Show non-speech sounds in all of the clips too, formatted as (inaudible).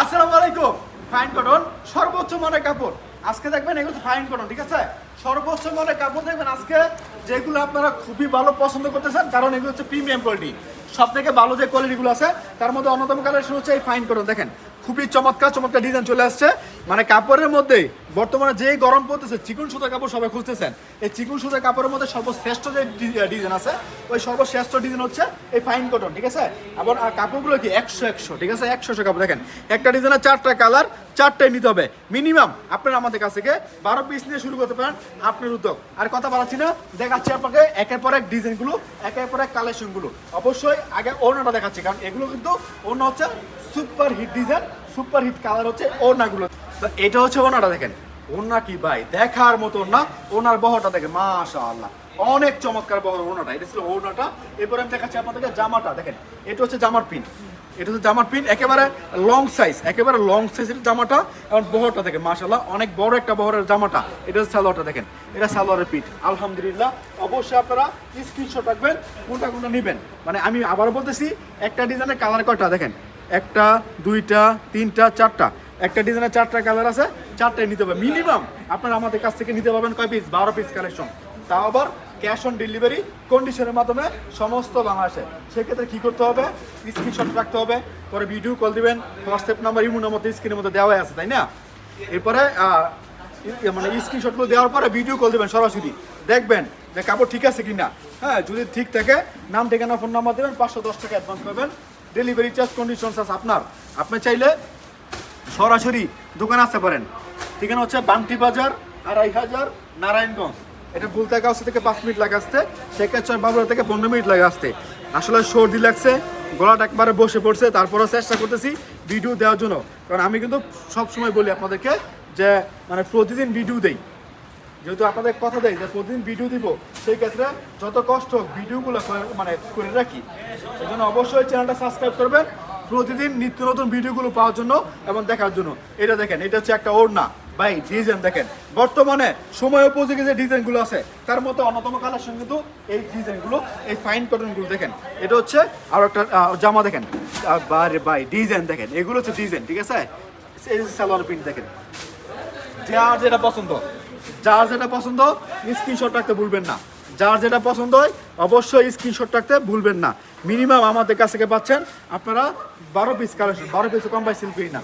আসসালামু আলাইকুম। Fine cotton সর্বোচ্চ মানের কাপড়। আজকে দেখবেন এগুলো ফাইন কটন ঠিক আছে? সর্বোচ্চ মানের কাপড় দেখবেন আজকে যেগুলো আপনারা খুবই ভালো পছন্দ করতেছেন, কারণ এগুলো হচ্ছে প্রিমিয়াম কোয়ালিটি সব থেকে ভালো যে কোয়ালিটিগুলো আছে, তার মধ্যে অন্যতম কালেকশন হচ্ছে এই ফাইন কটন দেখেন। খুবই চমৎকার চমৎকার ডিজাইন চলে আসছে। মানে কাপড়ের মধ্যে বর্তমানে যে গরম পড়তেছে, চিকুন সুতা কাপড় সবাই খুঁজতেছেন। এই চিকুন সুতা কাপড়ের মধ্যে সর্বশ্রেষ্ঠ যে ডিজাইন আছে, ওই সর্বশ্রেষ্ঠ ডিজাইন হচ্ছে এই ফাইন কটন ঠিক আছে? আবার, আর কাপড়গুলো কি? একশো একশো, ঠিক আছে? একশো একশো কাপড়, দেখেন। একটা ডিজাইনের চারটা কালার চারটাই নিতে হবে। মিনিমাম আপনারা আমাদের কাছ থেকে বারো পিস নিয়ে শুরু করতে পারেন আপনার উদ্যোগ। আর কথা বাড়াচ্ছি না, দেখাচ্ছি আপনাকে একের পর এক ডিজাইনগুলো, একের পর এক কালেকশনগুলো অবশ্যই আগে ওড়নাটা দেখাচ্ছি, কারণ এগুলো কিন্তু ওড়না হচ্ছে super hit design super hit colour হচ্ছে ওড়নাগুলো। তো এটা হচ্ছে ওড়নাটা দেখেন। ওড়না কি ভাই? দেখার মতো না, ওনার বহরটা দেখেন মাশা আল্লাহ অনেক চমৎকার বহর ওড়নাটা এটা ছিল ওড়নাটা এরপর আমি দেখাচ্ছি আপনাদেরকে জামাটা। দেখেন, এটা হচ্ছে জামার পিন এটা হচ্ছে জামার পিন একেবারে লং সাইজ একেবারে লং সাইজের জামাটা। এবং বহরটা দেখেন মাশাল্লাহ অনেক বড় একটা বহরের জামাটা। এটা হচ্ছে সালোয়ারটা দেখেন। এটা সালোয়ারের পিঠ আলহামদুলিল্লাহ। অবশ্যই আপনারা স্ক্রিনশট রাখবেন, কোনটা কোনটা নেবেন। মানে আমি আবার বলতেছি, একটা ডিজাইনের কালার কয়টা দেখেন? একটা, দুইটা, তিনটা, চারটা। একটা ডিজাইনের চারটা কালার আছে চারটায় নিতে হবে। মিনিমাম আপনারা আমাদের কাছ থেকে নিতে পারবেন কয় পিস বারো পিস কালেকশন তাও আবার ক্যাশ অন ডেলিভারি কন্ডিশনের মাধ্যমে সমস্ত বাংলাদেশে। সেক্ষেত্রে কী করতে হবে? স্ক্রিনশট রাখতে হবে। পরে ভিডিও কল দিবেন। হোয়াটসঅ্যাপ নাম্বার ইমো নাম্বার স্ক্রিনের মধ্যে দেওয়াই আছে, তাই না? এরপরে মানে স্ক্রিনশটগুলো দেওয়ার পরে ভিডিও কল দেবেন সরাসরি। দেখবেন যে কাপড় ঠিক আছে কিনা। হ্যাঁ যদি ঠিক থাকে, নাম, ঠিকানা ফোন নাম্বার দেবেন, পাঁচশো দশ টাকা অ্যাডভান্স করবেন ডেলিভারি চার্জ কন্ডিশনস আছে আপনার। আপনি চাইলে সরাসরি দোকানে আসতে পারেন। ঠিকানা হচ্ছে বান্টি বাজার, আড়াই হাজার, নারায়ণগঞ্জ। এটা ভুলতে গাছ থেকে পাঁচ মিনিট লাগে আসতে শেখাচর বাবুরা থেকে পনেরো মিনিট লাগে আসতে। আসলে সর্দি লাগছে, গলাটা একবারে বসে পড়ছে, তারপরেও চেষ্টা করতেছি ভিডিও দেওয়ার জন্য। কারণ আমি কিন্তু সব সময় বলি আপনাদেরকে যে মানে প্রতিদিন ভিডিও দেই। যেহেতু আপনাদের কথা দেয় যে, প্রতিদিন ভিডিও দিব, সেই ক্ষেত্রে যত কষ্ট ভিডিওগুলো মানে করে রাখি। সেই জন্য অবশ্যই চ্যানেলটা সাবস্ক্রাইব করবেন। প্রতিদিন নিত্য নতুন ভিডিওগুলো পাওয়ার জন্য এবং দেখার জন্য। এটা দেখেন এটা হচ্ছে একটা ওড়না। ভাই ডিজাইন দেখেন। বর্তমানে সময় উপযোগী যে ডিজাইনগুলো আছে তার মধ্যে অন্যতম কালেকশন কিন্তু এই ডিজাইনগুলো এই ফাইন কটনগুলো দেখেন। এটা হচ্ছে আর একটা জামা দেখেন। বারে ভাই ডিজাইন দেখেন। এগুলো হচ্ছে ডিজাইন ঠিক আছে? এই সালোয়ার প্রিন্ট দেখেন। যার যেটা পছন্দ। যার যেটা পছন্দ স্ক্রিনশট রাখতে ভুলবেন না। যার যেটা পছন্দ হয়, অবশ্যই স্ক্রিনশট রাখতে ভুলবেন না। মিনিমাম আমাদের কাছ থেকে পাচ্ছেন আপনারা বারো পিস কালেকশন বারো পিসে কম বাই সেল করি না।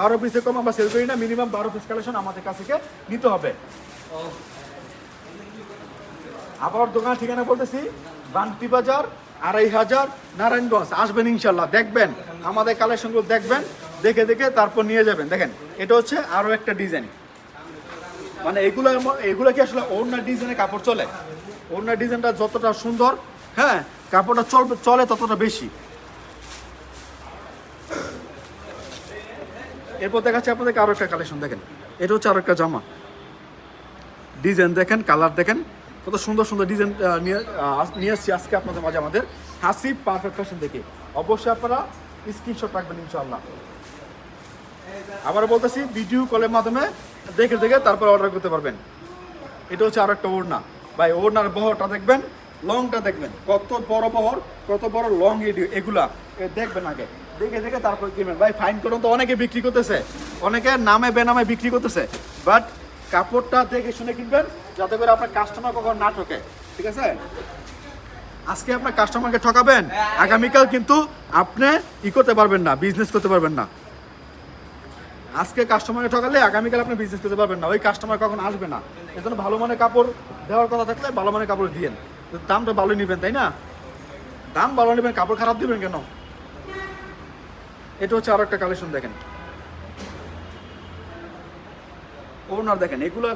বারো পিসে কম আমরা সেল করি না মিনিমাম বারো পিস কালেকশন আমাদের কাছ থেকে নিতে হবে। আবার দোকান ঠিকানা বলতেছি বান্তি বাজার, আড়াই হাজার, নারায়ণগঞ্জ। আসবেন ইনশাল্লাহ, দেখবেন। আমাদের কালেকশনগুলো দেখবেন, দেখে দেখে তারপর নিয়ে যাবেন। দেখেন, এটা হচ্ছে আরও একটা ডিজাইন মানে এগুলো এগুলো কি আসলে অন্য ডিজাইনে কাপড় চলে? ওড়না ডিজাইনটা যতটা সুন্দর হ্যাঁ কাপড়টা চলবে চলে ততটা বেশি। এরপর দেখাচ্ছি আপনাদেরকে আরও একটা কালেকশন দেখেন। এটা হচ্ছে আরও একটা জামা। ডিজাইন দেখেন কালার দেখেন, কত সুন্দর সুন্দর ডিজাইন নিয়ে নিয়ে আসছি আজকে আপনাদের মাঝে আমাদের। হাসি পারফেক্ট ফ্যাশন দেখে। অবশ্যই আপনারা স্ক্রিনশট রাখবেন ইনশাআল্লাহ। আবার বলতেছি ভিডিও কলের মাধ্যমে দেখে দেখে তারপর অর্ডার করতে পারবেন। এটা হচ্ছে আরও একটা ওড়না। ভাই ওনার বহরটা দেখবেন লংটা দেখবেন। কত বড় বহর কত বড় লং এগুলা। দেখবেন আগে। দেখে দেখে তারপর কিনবেন। ভাই ফাইন করুন তো অনেকে বিক্রি করতেছে। অনেকে নামে বেনামে বিক্রি করতেছে। বাট কাপড়টা দেখে শুনে কিনবেন যাতে করে আপনার কাস্টমার কখন না ঠকে। ঠিক আছে? আজকে আপনার কাস্টমারকে ঠকাবেন আগামীকাল কিন্তু আপনি ই করতে পারবেন না বিজনেস করতে পারবেন না। আজকে কাস্টমারকে ঠকালে আগামীকাল আপনি বিজনেস করতে পারবেন না। ওই কাস্টমার কখন আসবে না? এই জন্য ভালো মানের কাপড় দেওয়ার কথা থাকলে ভালো মানের কাপড় দিয়েন। দামটা ভালো নেবেন, তাই না? দাম ভালো নেবেন, কাপড় খারাপ দিবেন কেন? এটা হচ্ছে আরও একটা কালেকশন দেখেন। ওনার দেখেন, এগুলো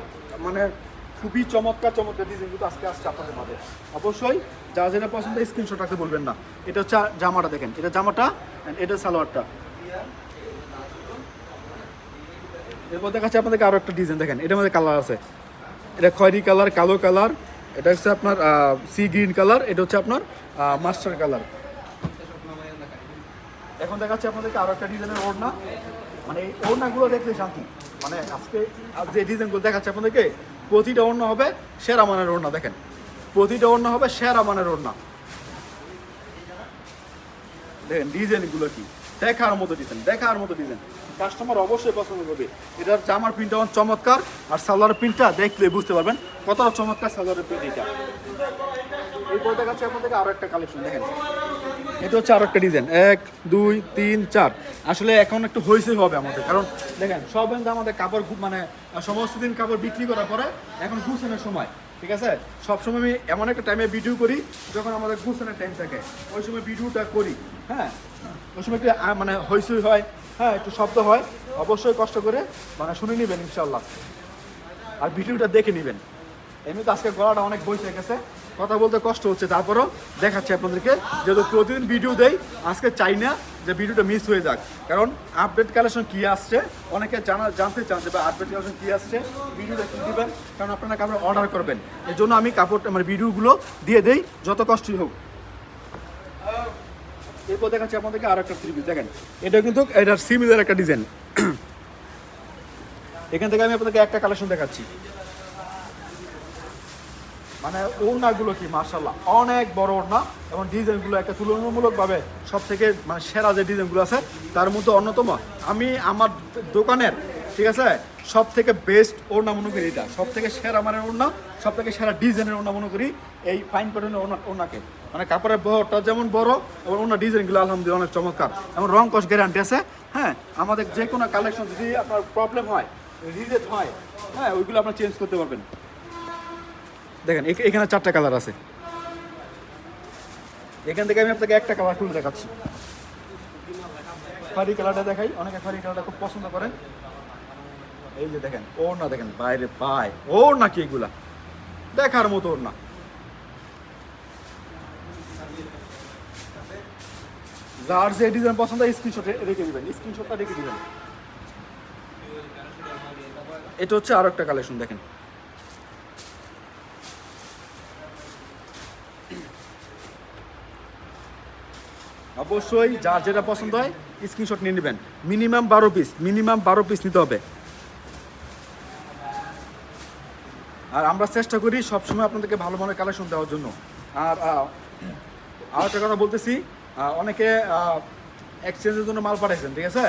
মানে খুবই চমৎকার চমৎকার ডিজাইন কিন্তু আজকে আসছে আপনাদের মাঝে। অবশ্যই যা যেটা পছন্দ স্ক্রিনশট রাখতে বলবেন না। এটা হচ্ছে জামাটা দেখেন, এটা জামাটা and এটা সালোয়ারটা। এরপর দেখাচ্ছে আপনাদেরকে আরও একটা ডিজাইন দেখেন, এটার মধ্যে কালার আছে। এটা খয়েরি কালার কালো কালার এটা হচ্ছে আপনার সি গ্রিন কালার এটা হচ্ছে আপনার মাস্টার কালার এখন দেখাচ্ছে আপনাদেরকে আরও একটা ডিজাইনের ওড়না। মানে এই ওড়নাগুলো দেখলে শান্তি। মানে আজকে, আজ যে ডিজাইনগুলো দেখাচ্ছে আপনাদেরকে, প্রতিটা ওড়না হবে সেরা মানের ওড়না, দেখেন। প্রতিটা ওড়না হবে সেরা মানের ওড়না। দেখেন ডিজাইনগুলো কি। দেখার মতো ডিজাইন দেখার মতো ডিজাইন কাস্টমার অবশ্যই পছন্দ করবে। এটার জামার প্রিন্টটা আমার চমৎকার, আর সালোয়ার প্রিন্টটা দেখলে বুঝতে পারবেন কতটা চমৎকার সালোয়ারের প্রিন্ট এটা। এরপর দেখাচ্ছি আপনাদেরকে আরও একটা কালেকশন দেখেন। এটা হচ্ছে আরও একটা ডিজাইন এক, দুই, তিন, চার। আসলে এখন একটু হয়েছে হবে আমাদের, কারণ দেখেন, সব আমাদের কাপড় মানে সমস্ত দিন কাপড় বিক্রি করার পরে এখন গুছানোর সময়, ঠিক আছে? সবসময় আমি এমন একটা টাইমে ভিডিও করি, যখন আমাদের গুছানোর টাইম থাকে, ওই সময় ভিডিওটা করি হ্যাঁ? ওই সময় একটু মানে হইসই হয় হ্যাঁ একটু শব্দ হয়, অবশ্যই কষ্ট করে মানে শুনে নেবেন ইনশাল্লাহ আর ভিডিওটা দেখে নেবেন। এমনি তো আজকে গলাটা অনেক বইতে গেছে কথা বলতে কষ্ট হচ্ছে, তারপরও দেখাচ্ছি আপনাদেরকে, যেহেতু প্রতিদিন ভিডিও দেই, আজকে চাই না যে ভিডিওটা মিস হয়ে যাক। কারণ আপডেট কালেকশন কি আসছে, অনেকে জানা, জানতে চান যে আপডেট কালেকশন কী আসছে, ভিডিওটা কি দিবেন, কারণ আপনারা কাপড় অর্ডার করবেন। এর জন্য আমি কাপড়টা মানে ভিডিওগুলো দিয়ে দেই, যত কষ্টই হোক। এরপর দেখাচ্ছি আপনাদেরকে আর একটা থ্রি দেখেন, এটা কিন্তু এটার সিমিলার একটা ডিজাইন এখান থেকে আমি আপনাদেরকে একটা কালেকশন দেখাচ্ছি। মানে ওড়নাগুলো কি মার্শাল্লাহ অনেক বড় ওড়না এবং ডিজাইনগুলো একটা তুলনামূলকভাবে সব থেকে মানে সেরা যে ডিজাইনগুলো আছে, তার মধ্যে অন্যতম। আমি আমার দোকানের, ঠিক আছে সব থেকে বেস্ট ওড়না মনে করি এটা সব থেকে সেরা মানের ওড়না সব থেকে সেরা ডিজাইনের ওড়না মনে করি এই ফাইন কটনের ওড়না ওড়নাকে। মানে কাপড়ের বহরটা যেমন বড়, এবং অন্য ডিজাইনগুলো আলহামদুলিল্লাহ অনেক চমৎকার। এবং রং কস গ্যারান্টি আছে হ্যাঁ? আমাদের যে কোনো কালেকশন যদি আপনার প্রবলেম হয় রিজেক্ট হয় হ্যাঁ ওইগুলো আপনার চেঞ্জ করতে পারবেন। দেখেন, এখ- এখানে চারটা কালার আছে। এখান থেকে আমি আপনাকে একটা কালার খুলে দেখাচ্ছি। ফারি কালারটা দেখাই। অনেকে ফারি কালারটা খুব পছন্দ করেন। এই যে দেখেন ওর না দেখেন, বাইরে পায়। ওর না কি এগুলা? দেখার মতো ওর না যার যে ডিজাইন পছন্দ স্ক্রিনশটে রেখে দিবেন। স্ক্রিনশটটা রেখে দিবেন। এটা হচ্ছে আরও একটা কালেকশন দেখেন। অবশ্যই যার যেটা পছন্দ হয় স্ক্রিনশট নিয়ে নেবেন। মিনিমাম বারো পিস মিনিমাম বারো পিস নিতে হবে। আর আমরা চেষ্টা করি সবসময় আপনাদেরকে ভালো মানের কালেকশন দেওয়ার জন্য। আর আর একটা কথা বলতেছি অনেকে এক্সচেঞ্জের জন্য মাল পাঠাইছেন, ঠিক আছে?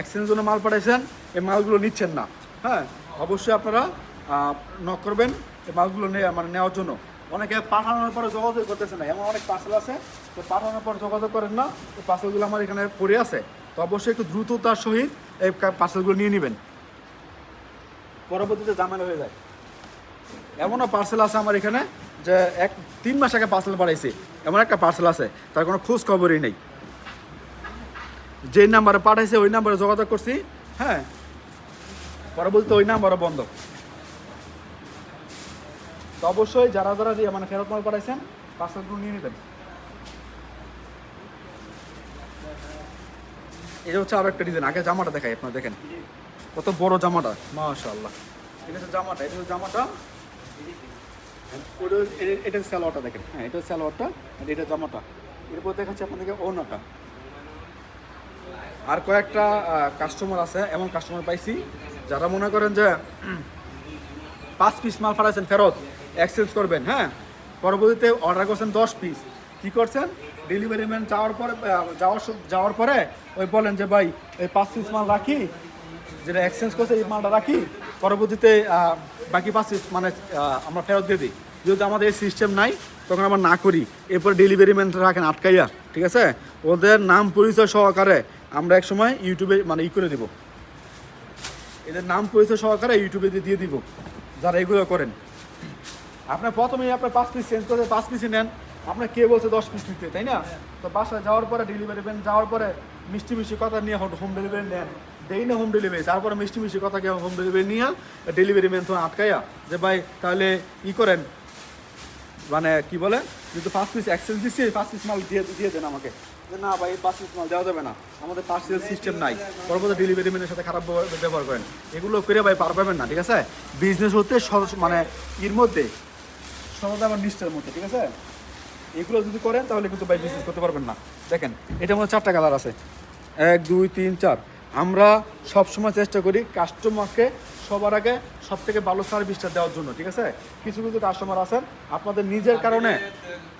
এক্সচেঞ্জের জন্য মাল পাঠাইছেন, এই মালগুলো নিচ্ছেন না। হ্যাঁ অবশ্যই আপনারা নক করবেন এই মালগুলো মানে নেওয়ার জন্য। অনেকে পাঠানোর পরে যোগাযোগ করতেছে না, এমন অনেক পার্সেল আছে, তো পাঠানোর পর যোগাযোগ করেন না তো পার্সেলগুলো আমার এখানে পড়ে আছে। তো অবশ্যই একটু দ্রুততার সহিত এই পার্সেলগুলো নিয়ে নেবেন। পরবর্তীতে ঝামেলা হয়ে যায়। এমনও পার্সেল আছে আমার এখানে যে এক, তিন মাস আগে পার্সেল পাঠাইছি। এমন একটা পার্সেল আছে, তার কোনো খোঁজ খবরই নেই। যে নাম্বারে পাঠাইছে, ওই নাম্বারে যোগাযোগ করছি হ্যাঁ। পরে বলতে ওই নাম্বারও বন্ধ। তো অবশ্যই যারা যারা দিয়ে মানে ফেরত মাল পাঠাইছেন পার্সেলগুলো নিয়ে নেবেন। এটা হচ্ছে আরও একটা ডিজাইন আগে জামাটা দেখাই আপনারা, দেখেন। কত বড় জামাটা, মাশাআল্লাহ। এটা হচ্ছে জামাটা এটা হচ্ছে জামাটা এটা- স্যালোয়ারটা দেখেন। হ্যাঁ এটা স্যালোয়ারটা আর এটা জামাটা। এরপর দেখাচ্ছি আপনাদেরকে ওনাটা আর কয়েকটা কাস্টমার আছে, এমন কাস্টমার পাইছি, যারা মনে করেন যে, (clears throat) পাঁচ পিস মাল পাঠাইছেন ফেরত এক্সচেঞ্জ করবেন হ্যাঁ? পরবর্তীতে অর্ডার করছেন দশ পিস কি করছেন? ডেলিভারি ম্যান যাওয়ার পরে যাওয়ার যাওয়ার পরে ওই বলেন যে, ভাই ওই পাঁচ পিস মাল রাখি, যেটা এক্সচেঞ্জ করছে, এই মালটা রাখি। পরবর্তীতে বাকি পাঁচ মানে আমরা ফেরত দিয়ে দিই। যদি আমাদের এই সিস্টেম নাই, তখন আমরা না করি। এরপর ডেলিভারি ম্যান রাখেন আটকাইয়া, ঠিক আছে? ওদের নাম পরিচয় সহকারে আমরা এক সময় ইউটিউবে মানে ই করে দিব। এদের নাম পরিচয় সহকারে ইউটিউবে দিয়ে- দিয়ে দিব, যারা এগুলো করেন। আপনার প্রথমেই আপনার পাঁচ পিস চেঞ্জ করে, পাঁচ পিসই নেন। আপনার কে বলছে দশ পিস নিতে, তাই না? তো বাসায় যাওয়ার পরে ডেলিভারি ম্যান যাওয়ার পরে মিষ্টি মিষ্টি কথা নিয়ে হোম ডেলিভারি নেন। দেই না হোম ডেলিভারি তারপরে মিষ্টি মিষ্টি কথা গিয়ে হোম ডেলিভারি নিয়ে ডেলিভারি ম্যান তো আটকাইয়া যে, ভাই, তাহলে ই করেন। মানে কি বলে? যেহেতু পাঁচ পিস এক্সচেঞ্জ দিচ্ছি পাঁচ পিস মাল দিয়ে দিয়ে দেন আমাকে। যে, না, ভাই, এই পাঁচ পিস মাল দেওয়া যাবে না। আমাদের পার্সেল সিস্টেম নাই। পরবর্তী ডেলিভারি ম্যানের সাথে খারাপ ব্যবহার করেন। এগুলো করে ভাই পার পাবেন না, ঠিক আছে? বিজনেস হতে মানে এর মধ্যে সহজ আমার নিষ্ঠার মধ্যে, ঠিক আছে? এগুলো যদি করেন, তাহলে কিন্তু ভাই বিজনেস করতে পারবেন না। দেখেন, এটা মধ্যে চারটা কালার আছে। এক, দুই, তিন, চার। আমরা সবসময় চেষ্টা করি কাস্টমারকে সবার আগে সব থেকে ভালো সার্ভিসটা দেওয়ার জন্য, ঠিক আছে? কিছু কিছু কাস্টমার আছেন, আপনাদের নিজের কারণে,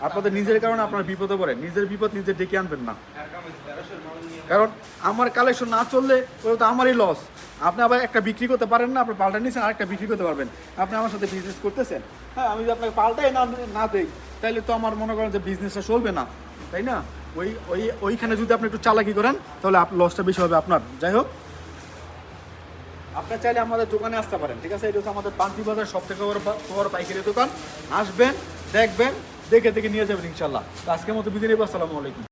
আপনাদের নিজের কারণে আপনারা বিপদে পড়েন। নিজের বিপদ নিজে ডেকে আনবেন না। কারণ আমার কালেকশন না চললে ওটা তো আমারই লস আপনি আবার একটা বিক্রি করতে পারেন না, আপনি পাল্টা নিয়েছেন আরেকটা বিক্রি করতে পারবেন। আপনি আমার সাথে বিজনেস করতেছেন। হ্যাঁ আমি যদি আপনাকে পাল্টাই না না দেই তাহলে তো আমার মনে করেন যে বিজনেসটা চলবে না, তাই না? ওই ওই, ওইখানে যদি আপনি একটু চালাকি করেন, তাহলে লসটা বেশি হবে আপনার। যাই হোক, আপনার চাইলে আমাদের দোকানে আসতে পারেন, ঠিক আছে? এটা হচ্ছে আমাদের পান্তি বাজার, সব থেকে বড় বড় পাইকারি দোকান। আসবেন, দেখবেন, দেখে দেখে নিয়ে যাবেন ইনশাল্লাহ তো আজকের মতো বিদায় নেব, আসসালামু আলাইকুম।